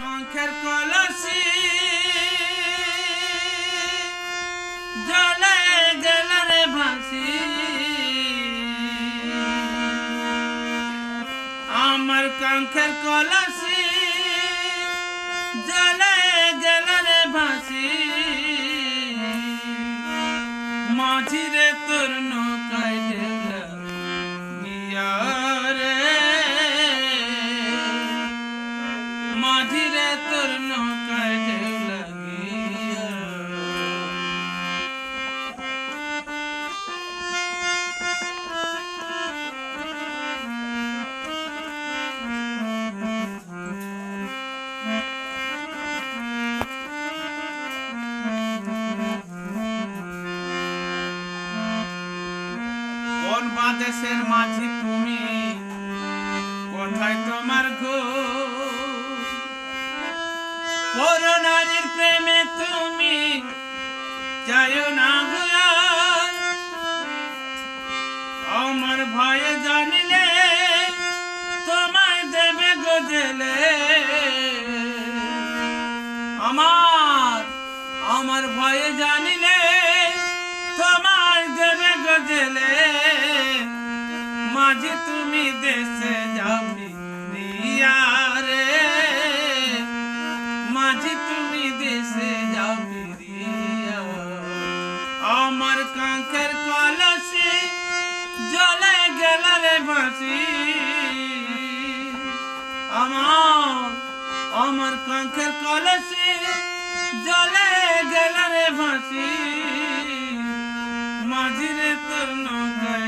শঙ্খের কলসি জলে গেল রে ভাসি আমার কাঙ্খের কলসি জলে গেল রে ভাসি মাঝিরে তোর কোন বাদেশের মাঝি তুমি। কোথায় তোমার গো নারীর প্রেমে তুমি না আমার ভয়ে জানিলে তোমায় দেবে গজেলে আমার আমার ভয়ে জানিলে মাঝে তুমি দেশে যাবি রে মাঝে তুমি দেশে যাবি আমার কাঁখের কলসি জলে গেল রে বাঁশি আমার আমার কাঁখের কলসি জলে গেল রে বাঁশি মাঝিরে তোর নৌকায়